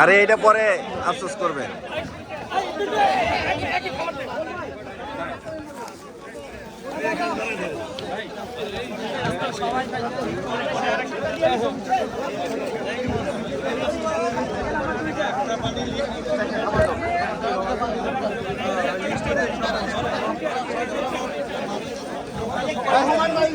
আরে এটা পরে আফসোস করবেন রহমান ভাই